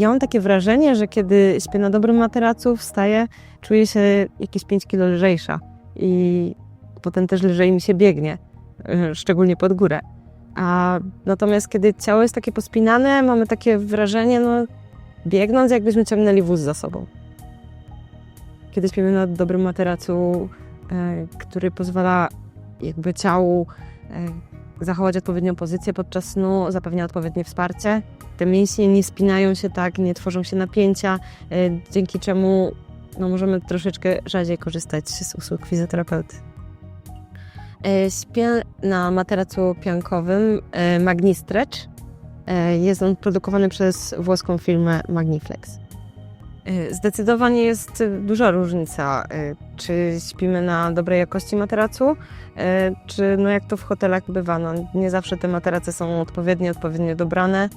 ja mam takie wrażenie, że kiedy śpię na dobrym materacu, wstaję, czuję się jakieś 5 kilo lżejsza i potem też lżej mi się biegnie, szczególnie pod górę. A natomiast kiedy ciało jest takie pospinane, mamy takie wrażenie, no biegnąc jakbyśmy ciągnęli wóz za sobą. Kiedy śpimy na dobrym materacu, e, który pozwala jakby ciału e, zachować odpowiednią pozycję podczas snu, zapewnia odpowiednie wsparcie. Te mięśnie nie spinają się tak, nie tworzą się napięcia, e, dzięki czemu no, możemy troszeczkę rzadziej korzystać z usług fizjoterapeuty. E, Śpię na materacu piankowym e, Magnistretch. Jest on produkowany przez włoską firmę Magniflex. E, Zdecydowanie jest e, duża różnica, e, czy śpimy na dobrej jakości materacu, czy no jak to w hotelach bywa, no nie zawsze te materace są odpowiednio, odpowiednio dobrane.